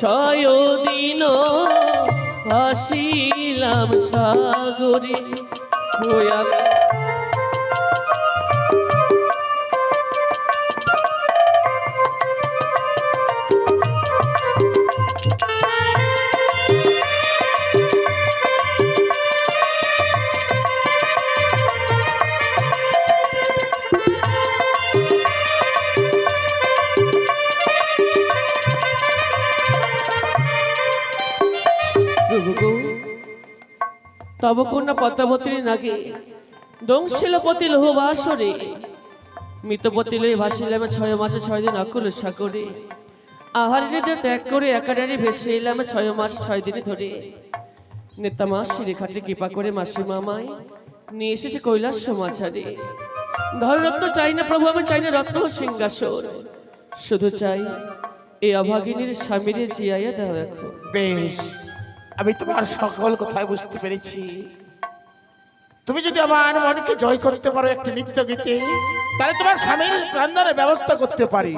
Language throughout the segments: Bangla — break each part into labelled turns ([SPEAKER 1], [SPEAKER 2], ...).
[SPEAKER 1] ছয় দিন আসিলাম সাগরে। তব কন্যা পদ্মাবতীর নাগে দংশিলপতি লোহ বাসরে। মৃতপতি লই ভাসিলাম ছয় মাসে ছয় দিন অকুল সাগরে। আহার হৃদয় ত্যাগ করে একাডারি ভেসে এলাম ছয় মাস ছয় দিন ধরে। নেতা মাসি রেখাটি কৃপা করে মাসি মামায় নিয়ে এসেছে কৈলাস সমাচারে ধররত্ন চাই না প্রভু, আমি চাই না রত্ন সিংহাসন। শুধু চাই এই অভাগিনীর স্বামীর জিয়াইয়া দাও এখন।
[SPEAKER 2] বেশ। আমি তোমার সকল কথাই বুঝতে পেরেছি। তুমি যদি আমার মনকে জয় করতে পারো একটি নৃত্য গীতে, তাহলে তোমার স্বামীর প্রাণদানের ব্যবস্থা করতে পারি।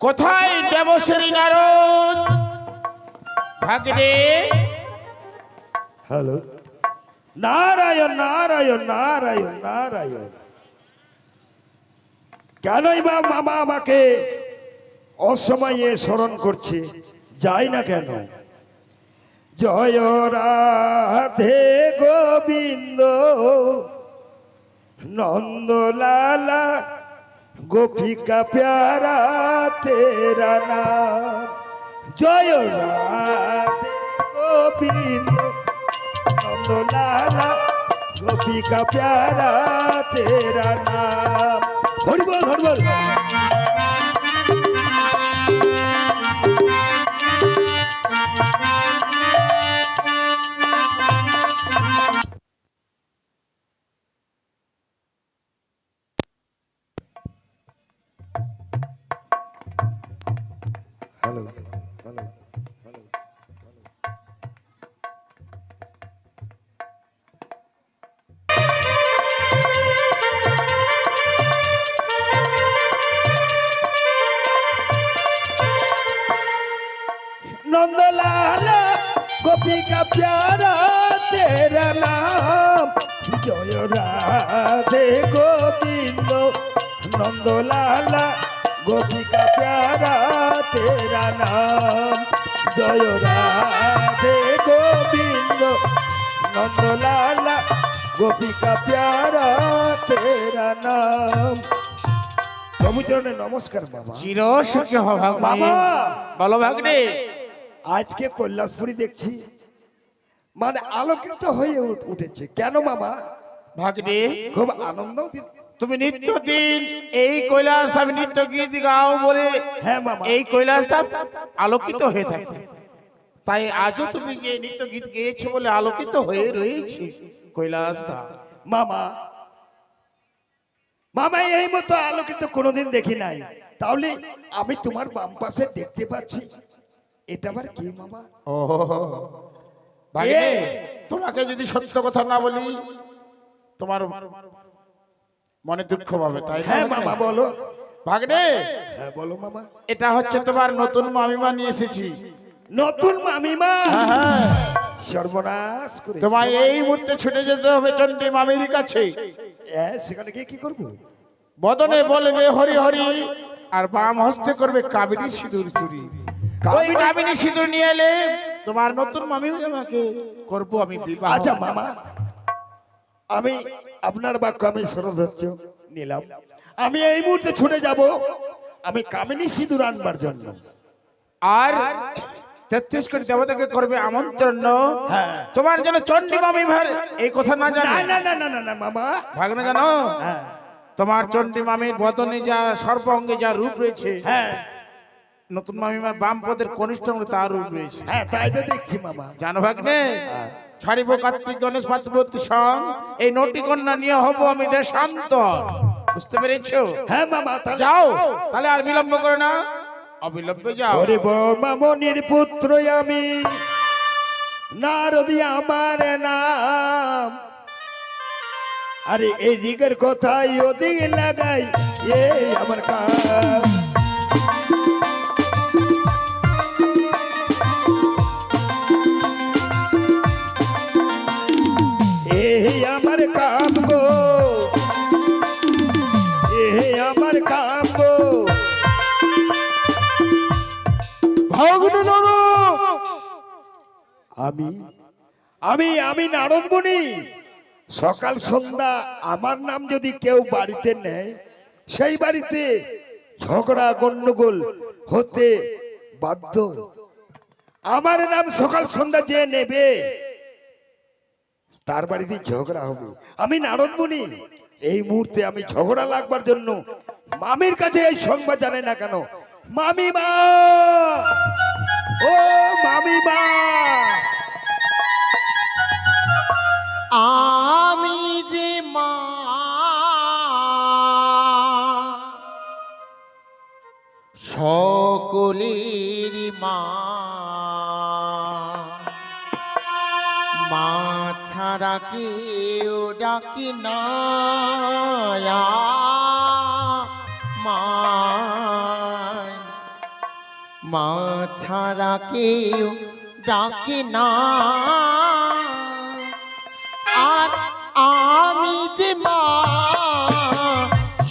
[SPEAKER 2] কোথায় দেবশ্রী নারদ? ভাগ্নে?
[SPEAKER 3] হ্যালো? নারায়ণ নারায়ণ নারায়ণ নারায়ণ। কেনই বা মামা আমাকে অসময়ে স্মরণ করছে? যাই না কেন? জয় রাধে গোবিন্দ, নন্দলালা, গোপিকা প্যারা তেরা নাম জয় রাধে গোবিন্দ, নন্দলালা গোপিকা প্যারা তেরা নাম। হরিবল হরিবল হ্যালো জয় রাধে গোবিন্দ নন্দলালা গোপিকা প্যারা তেরা নাম। জয় রাধে গোবিন্দ নন্দলালা গোপিকা প্যারা তেরা নাম। প্রভুচরণে নমস্কার বাবা।
[SPEAKER 2] চির সুখী
[SPEAKER 3] বাবা! আজকে কৈলাসপুরি দেখছি। মানে আলোকিত হয়ে উঠেছে। কেন মামা?
[SPEAKER 2] ভাগ্নে
[SPEAKER 3] খুব আনন্দ
[SPEAKER 2] তুমি নিত্য দিন এই কৈলাস আমি নিত্য গীত গাও বলে
[SPEAKER 3] হ্যাঁ মামা।
[SPEAKER 2] এই কৈলাসটা আলোকিত হয়ে থাকে। তাই আজও তুমি যে নিত্য গীত গেয়েছো বলে আলোকিত হয়ে রয়েছে কৈলাসটা
[SPEAKER 3] মামা মামা এই মতো আলোকিত কোনোদিন দেখি নাই। তাহলে আমি তোমার বাম পাশে দেখতে পাচ্ছি। এটা আবার কি মামা?
[SPEAKER 2] ও! তোমাকে যদি সত্য কথা না বলি তোমার মনে দুঃখ পাবে তাই
[SPEAKER 3] হ্যাঁ? মামা বলো।
[SPEAKER 2] ভাগ্নে
[SPEAKER 3] হ্যাঁ বলো মামা।
[SPEAKER 2] এটা হচ্ছে তোমার নতুন মামিমা নিয়ে এসেছি।
[SPEAKER 3] নতুন মামিমা?
[SPEAKER 2] হ্যাঁ হ্যাঁ।
[SPEAKER 3] সর্বনাশ করে।
[SPEAKER 2] তোমায় এই মুহূর্তে ছুটে যেতে হবে চন্ডী মামির কাছে।
[SPEAKER 3] সেখানে গিয়ে কি করব?
[SPEAKER 2] বদনে বলবে হরি হরি। আর বাম হস্তে করবে কাবিনী সিঁদুর চুরি। কাবিনী সিঁদুর নিয়ে এলে তোমার নতুন মামি আমাকে করব আমি বিবাহ।
[SPEAKER 3] আচ্ছা মামা আমি আপনার বাক্য আমি সরধর্য নিলাম। আমি এই মুহূর্তে ছুটে যাব আমি কামিনী সিঁদুর আনবার জন্য।
[SPEAKER 2] আর তেত্রিশ কোটি দেবতাকে করবে আমন্ত্রণ।
[SPEAKER 3] হ্যাঁ।
[SPEAKER 2] তোমার জন্য চন্ডী মামি ভার এই কথা না জানো।
[SPEAKER 3] না না না না মামা।
[SPEAKER 2] ভাগনা জানো?
[SPEAKER 3] হ্যাঁ।
[SPEAKER 2] তোমার চন্ডী মামির বদনে যা সর্বাঙ্গে যা রূপ রয়েছে
[SPEAKER 3] হ্যাঁ।
[SPEAKER 2] নতুন মামিমার বাম পদের কনিষ্ঠ তার রয়েছে।
[SPEAKER 3] হ্যাঁ তাই তো দেখছি মামা।
[SPEAKER 2] জানো ভাগ্নে। ছাড়িব কার্তিক গণেশ পাত্রবর্তী সং এই নটি কন্যা নিয়ে হব আমি দেশান্ত বুঝতে পেরেছ?
[SPEAKER 3] হ্যাঁ মামা
[SPEAKER 2] যাও তাহলে আর বিলম্ব করে না। অবিলম্বে যাও।
[SPEAKER 3] ওরে মামনির পুত্র আমি নারদি আমার নাম। আরে এই দিকের কথাই ওদিকে লাগাই এই আমার কাম আমি আমি আমি নারদমণি সকাল সন্ধ্যা আমার নাম যদি কেউ বাড়িতে নেয় সেই বাড়িতে ঝগড়া গন্ডগোল হতে বাধ্য। আমার নাম সকাল সন্ধ্যা যে নেবে তার বাড়িতে ঝগড়া হবে। আমি নারদ মুনি। এই মুহূর্তে আমি ঝগড়া লাগবার জন্য মামির কাছে এই সংবাদ জানে না কেন? মামিমা! ও মামিমা!
[SPEAKER 4] আমি যে মা। সকলের মা। মা ছাড়া কেউ ডাকি না। মা। ছাড়া কেউ ডাকে না। মা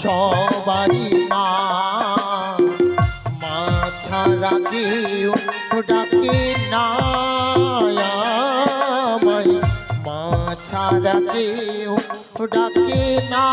[SPEAKER 4] সবারই মা। মা ছাড়া কেউ ডাকে না আমায় মা ছাড়া কেউ ডাকে না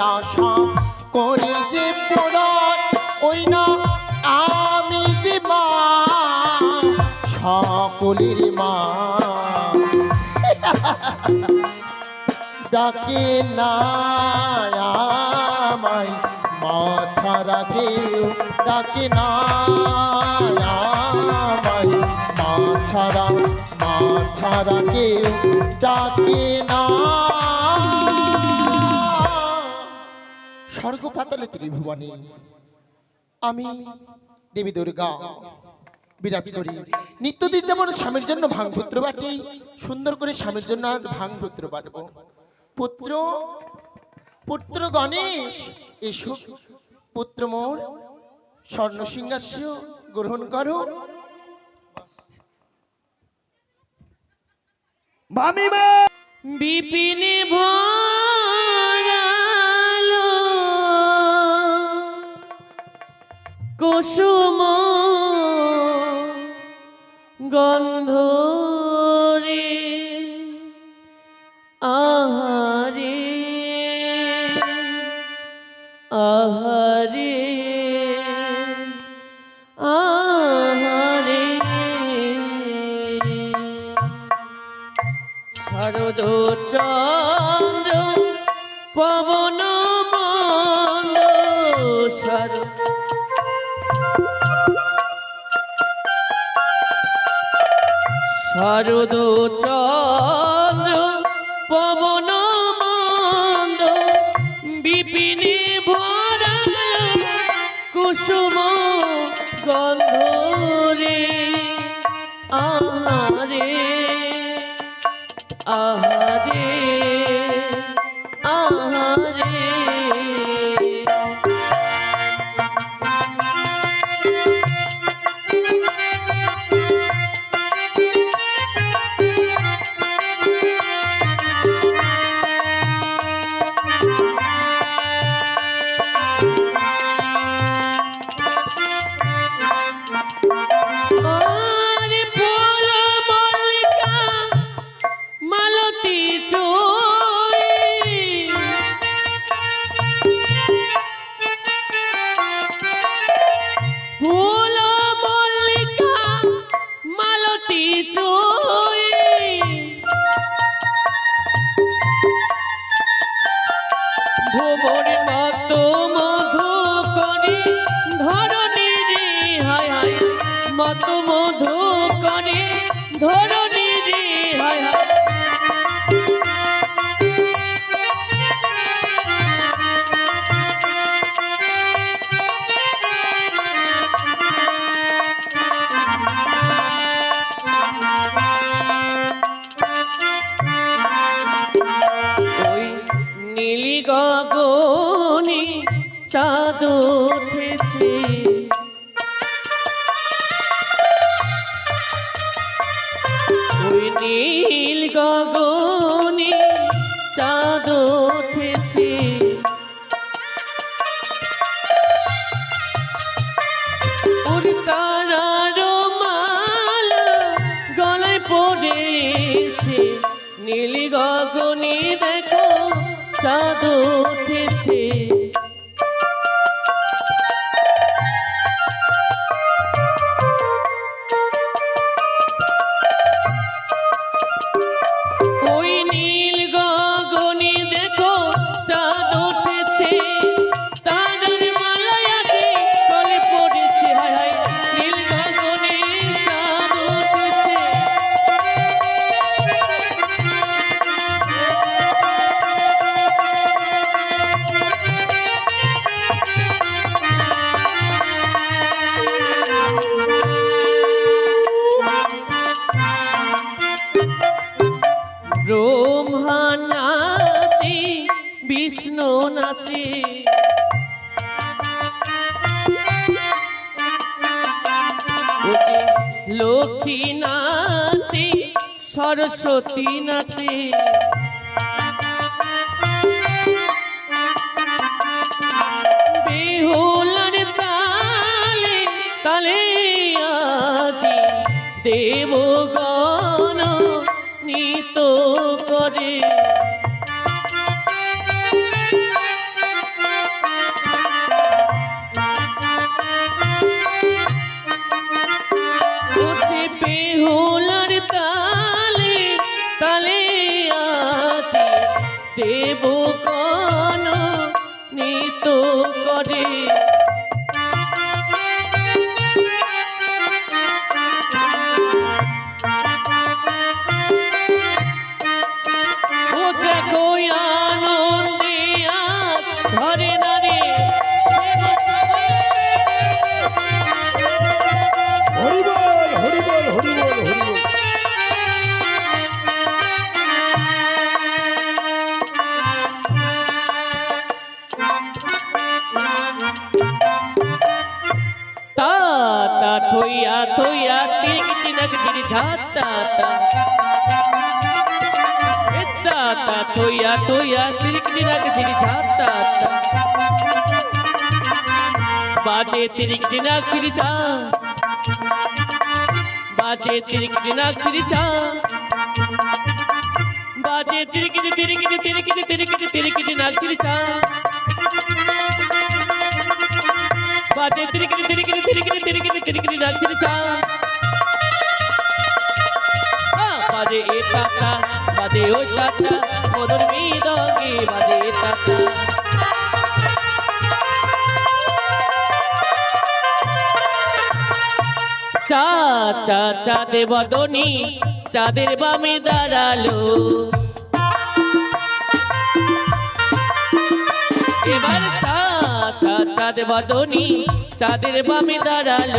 [SPEAKER 4] আশা করি যে পুরাণ ওই না আমি যে মা। সকলের মা। ডাকে না আমায়, মা ছাড়া কেউ ডাকে না আমায়। মা ছাড়া মা ছাড়া কেউ ডাকে না। স্বর্গ পাতালে ত্রিভুবনে আমি দেবী দুর্গা বিরাজ করি। নিত্যদিন যেমন স্বামীর জন্য ভাং পুত্র বাটি সুন্দর করে স্বামীর জন্য আজ ভাং পুত্র বাটব। পুত্র পুত্র গণেশ এসো। পুত্র মোর স্বর্ণ সিংহাস্য গ্রহণ করো।
[SPEAKER 1] বিপিনে ভরালো কুসুম গন্ধ রে আহারে আহারে আহারে। শরদ চন্দ্র পবন মন্দ সরদ শারদ চা ¡Bueno! সতী নাচে। বেহুলার তালে তালে আজি দেব গা atoya tirikdirak
[SPEAKER 3] dirisata baje tirikdirak dirisa
[SPEAKER 1] baje tirikdirak dirisa baje tirikid tirikid tirikid tirikid tirikid dirak dirisa baje tirikid tirikid tirikid tirikid tirikid dirak dirisa বাজে এ বাজে ওই তাতা মধুর মৃদঙ্গে বাজে এ তাতা চা চা চাঁদে বদনি, চাঁদের বামে দাঁড়াল। এবার চা চা চাঁদ বদনি, চাঁদের বামে দাঁড়াল।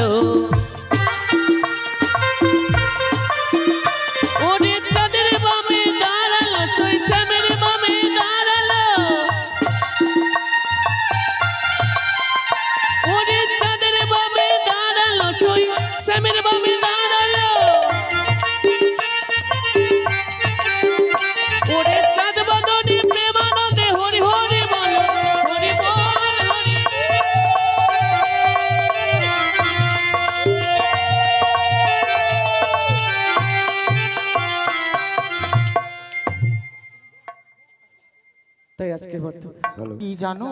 [SPEAKER 4] জানো?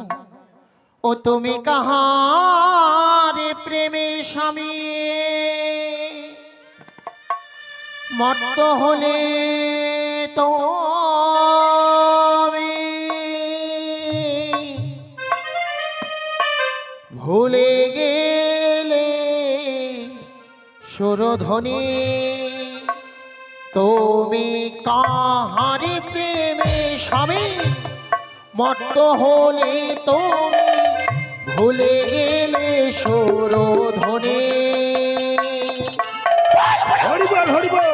[SPEAKER 4] ও তুমি কাহারে প্রেমে স্বামী? মত্ত হলে তো ভুলে গেলে সুরধ্বনি। তুমি কাহারে প্রেমে স্বামী? মত্ত হলে তুমি ভুলে গেলে সৌরধনে
[SPEAKER 3] হরিবল হরিবল।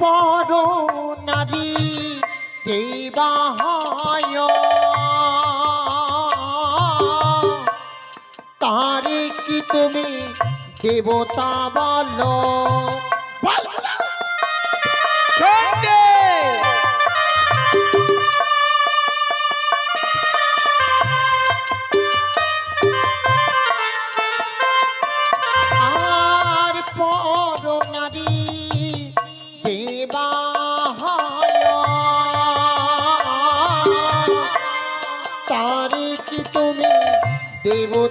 [SPEAKER 4] পর নারী দেবাহায় তারে কি তুমি দেবতা বলো।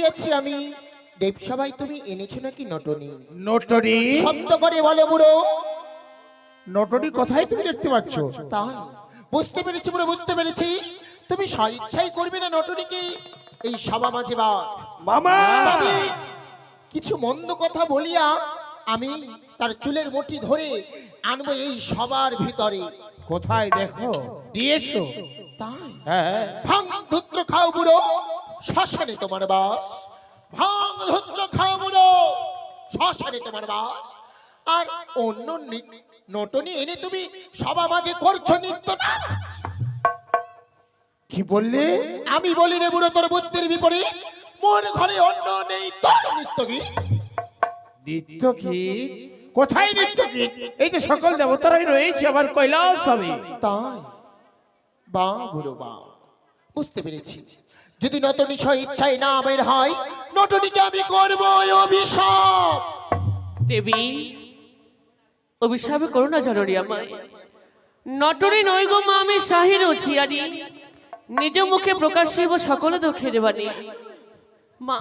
[SPEAKER 4] করিয়াছি আমি। দেবসভায় তুমি এনেছো নাকি নটনি?
[SPEAKER 2] নোটরি
[SPEAKER 4] সত্য করে বলে বুড়ো।
[SPEAKER 2] নোটরি কোথায় তুমি দেখতে পাচ্ছ।
[SPEAKER 4] তাই? বুঝতে পেরেছি বুড়ো বুঝতে পেরেছি। তুমি স্বইচ্ছাই করবে না নটনিকে। এই সভা মাঝে বা
[SPEAKER 3] মামা!
[SPEAKER 4] কিছু মন্দ কথা বলিয়া আমি তার চুলের মুঠি ধরে আনব এই সবার ভিতরে।
[SPEAKER 2] কোথায় দেখো? দিয়েছ
[SPEAKER 4] তাই?
[SPEAKER 2] হ্যাঁ
[SPEAKER 4] ভাং ধুত্র খাও বুড়ো। শ্মশানে তোমার বাস। ভাং ধুত্র বুড়ো শ্মশানে তোমার বাস। আর অন্য নটনি এনে তুমি সবা মাঝে করছ নিত্য না
[SPEAKER 2] কি বললে?
[SPEAKER 4] আমি বলি রে বুড়ো তোর বুদ্ধির বিপরীত। মোর ঘরে অন্য নেই তোর নিত্য গীত
[SPEAKER 2] নৃত্য কি কোথায় নৃত্য কি এই যে সকল দেবতারাই রয়েছে আবার কৈলাস হবে
[SPEAKER 4] তাই? বা বুড়ো বা বুঝতে পেরেছি। যদি নটনি স্ব ইচ্ছায় না বের হয়, নটনিকে আমি করব অভিশাপ।
[SPEAKER 1] দেবী, অভিশাপে করো না জরুরি আমায়। নটরে নয় গো মা, আমি শাহির ছিয়ারি নিজ মুখে প্রকাশ হইব সকল দুঃখের বাণী। মা,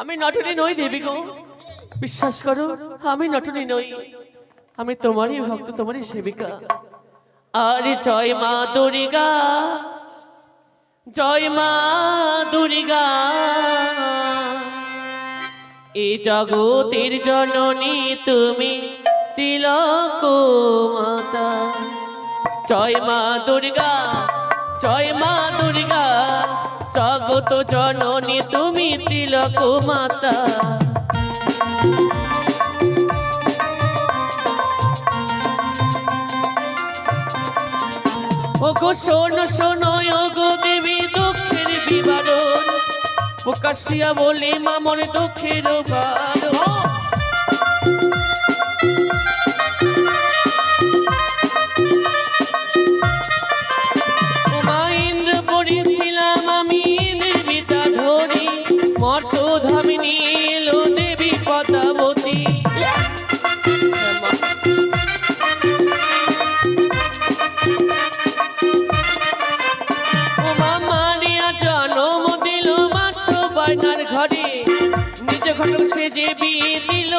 [SPEAKER 1] আমি নটনী নই দেবী গো। বিশ্বাস করো, আমি নটনী নই। আমি তোমারই ভক্ত, তোমারই সেবিকা। আরে জয় মা দুর্গা। জয় মা দুর্গা। এ জগতের জননী তুমি তিলক মাতা। জয় মা দুর্গা, জয় মা দুর্গা। জগত জননী তুমি তিলক মাতা। ওগো শোনো শোনো, ওগো বিবরণ প্রকাশিয়া বলে মামনে দুঃখের বারণ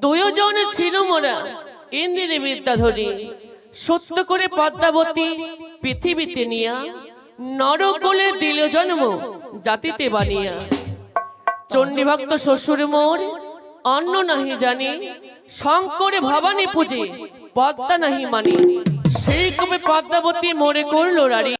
[SPEAKER 1] দুজন ছিল মোরা। ইন্দ্রের বিদ্যাধরী সত্য করে পদ্মাবতী পৃথিবীতে নিয়া, নরকলে দিল জন্ম জাতিতে বানিয়া। চণ্ডীভক্ত শ্বশুর মোর অন্য নাহি জানি, শঙ্করে ভবানী পূজে পদ্মা নাহি মানি। সেই কবে পদ্মাবতী মোরে করল রানী।